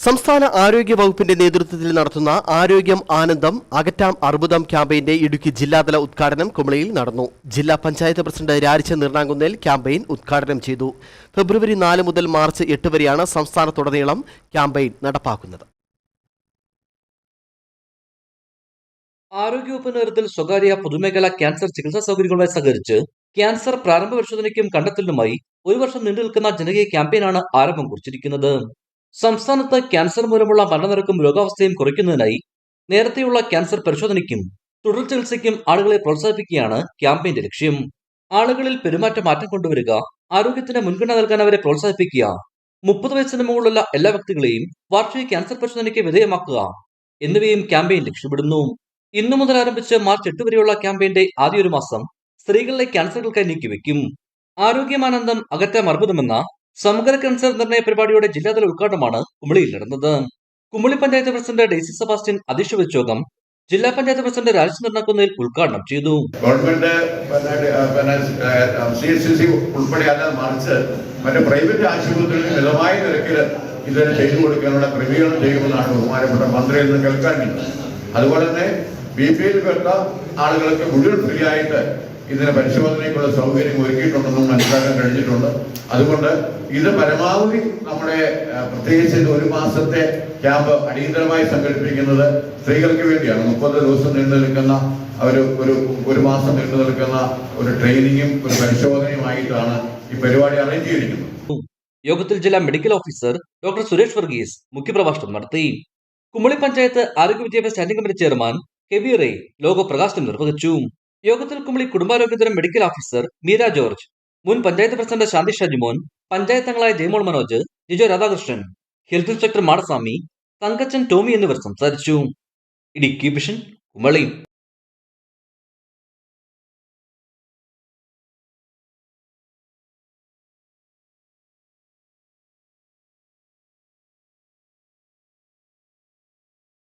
സംസ്ഥാന ആരോഗ്യ വകുപ്പിന്റെ നേതൃത്വത്തിൽ നടത്തുന്ന ആരോഗ്യം ആനന്ദം അകറ്റാം അർബുദം ക്യാമ്പയിന്റെ ഇടുക്കി ജില്ലാതല ഉദ്ഘാടനം കുമളിയിൽ നടന്നു. ജില്ലാ പഞ്ചായത്ത് പ്രസിഡന്റ് രാരിച്ച നിർണാങ്കുന്നേൽ ക്യാമ്പയിൻ ഉദ്ഘാടനം ചെയ്തു. ഫെബ്രുവരി നാല് മുതൽ മാർച്ച് എട്ട് വരെയാണ് സംസ്ഥാനത്തുടനീളം ക്യാമ്പയിൻ നടപ്പാക്കുന്നത്. ആരോഗ്യവകുപ്പ് നേതൃത്വത്തിൽ സ്വകാര്യ പൊതുമേഖലാ ക്യാൻസർ ചികിത്സാ സൗകര്യങ്ങളുമായി സഹകരിച്ച് ക്യാൻസർ പ്രാരംഭ പരിശോധനയ്ക്കും കണ്ടെത്തലിനുമായി ഒരു വർഷം നീണ്ടു നിൽക്കുന്ന ജനകീയ ക്യാമ്പയിനാണ് ആരംഭം കുറിച്ചിരിക്കുന്നത്. സംസ്ഥാനത്ത് ക്യാൻസർ മൂലമുള്ള മരണനിരക്കും രോഗാവസ്ഥയും കുറയ്ക്കുന്നതിനായി നേരത്തെയുള്ള ക്യാൻസർ പരിശോധനയ്ക്കും തുടർ ചികിത്സയ്ക്കും ആളുകളെ പ്രോത്സാഹിപ്പിക്കുകയാണ് ക്യാമ്പയിന്റെ ലക്ഷ്യം. ആളുകളിൽ പെരുമാറ്റ മാറ്റം കൊണ്ടുവരിക ആരോഗ്യത്തിന് മുൻഗണന നൽകാൻ അവരെ പ്രോത്സാഹിപ്പിക്കുക മുപ്പത് വയസ്സിന് മുകളിലുള്ള എല്ലാ വ്യക്തികളെയും വാർഷിക ക്യാൻസർ പരിശോധനയ്ക്ക് വിധേയമാക്കുക എന്നിവയും ക്യാമ്പയിൻ ലക്ഷ്യമിടുന്നു. ഇന്നു മുതൽ ആരംഭിച്ച് മാർച്ച് എട്ട് വരെയുള്ള ക്യാമ്പയിന്റെ ആദ്യ ഒരു മാസം സ്ത്രീകളിലെ ക്യാൻസറുകൾക്കായി നീക്കിവെക്കും. ആരോഗ്യമാനന്ദം അകറ്റാം അർബുദമെന്ന സമഗ്ര ക്യാൻസർ നിർണയ പരിപാടിയുടെ ജില്ലാതല ഉദ്ഘാടനമാണ് കുമളിയിൽ നടന്നത്. Kumily panchayat president daisy Sebastian അധ്യക്ഷ വെച്ച യോഗം ജില്ലാ പഞ്ചായത്ത് പ്രസിഡന്റ് രാജേഷ് നിർണക്കുന്നതിൽ ഉദ്ഘാടനം ചെയ്തു. ഗവൺമെന്റ് സി എച്ച് സി ഉൾപ്പെടെ അല്ലാതെ മറിച്ച് മറ്റു പ്രൈവറ്റ് ആശുപത്രികളിൽ മിതമായ നിരക്കിൽ ഇതിന് ചെയ്തു കൊടുക്കാനുള്ള ക്രമീകരണം ചെയ്യുമെന്നാണ് ബഹുമാനപ്പെട്ട മന്ത്രിയിൽ നിന്ന് കേൾക്കാൻ അതുപോലെ തന്നെ ബി പി എൽപ്പെട്ട ആളുകൾക്ക് മുഴുവൻ ഫ്രീ ആയിട്ട് ഇതിന് പരിശോധനയ്ക്കുള്ള സൗകര്യം ഒരുക്കിയിട്ടുണ്ടെന്നും മനസ്സിലാക്കാൻ കഴിഞ്ഞിട്ടുണ്ട്. അതുകൊണ്ട് ഇത് പരമാവധി നമ്മുടെ പ്രത്യേകിച്ച് ഇത് ഒരു മാസത്തെ ക്യാമ്പ് അടിയന്തരമായി സംഘടിപ്പിക്കുന്നത് സ്ത്രീകൾക്ക് വേണ്ടിയാണ്. മുപ്പത് ദിവസം നീണ്ടു നിൽക്കുന്ന ഒരു ഒരു ഒരു മാസം നീണ്ടു നിൽക്കുന്ന ഒരു ട്രെയിനിങ്ങും ഒരു പരിശോധനയുമായിട്ടാണ് ഈ പരിപാടി അറേഞ്ച് ചെയ്തിരിക്കുന്നത്. യോഗത്തിൽ ജില്ലാ medical officer doctor Suresh Varghese മുഖ്യപ്രഭാഷണം നടത്തി. കുമളി പഞ്ചായത്ത് ആരോഗ്യ വിദ്യാഭ്യാസ സ്റ്റാൻഡിംഗ് കമ്മിറ്റി ചെയർമാൻ കെവി ലോക പ്രകാശനം നിർവഹിച്ചു. യോഗത്തിൽ കുമളി കുടുംബാരോഗ്യതരം മെഡിക്കൽ ഓഫീസർ മീര ജോർജ് മുൻ പഞ്ചായത്ത് പ്രസിഡന്റ് ശാന്തി ഷാജിമോൻ പഞ്ചായത്ത് അംഗങ്ങളായ ജയമോൾ മനോജ് ജിജോ രാധാകൃഷ്ണൻ ഹെൽത്ത് ഇൻസ്പെക്ടർ മാടസ്വാമി തങ്കച്ചൻ ടോമി എന്നിവർ സംസാരിച്ചു. ഇടുക്കി വിഷൻ കുമളി.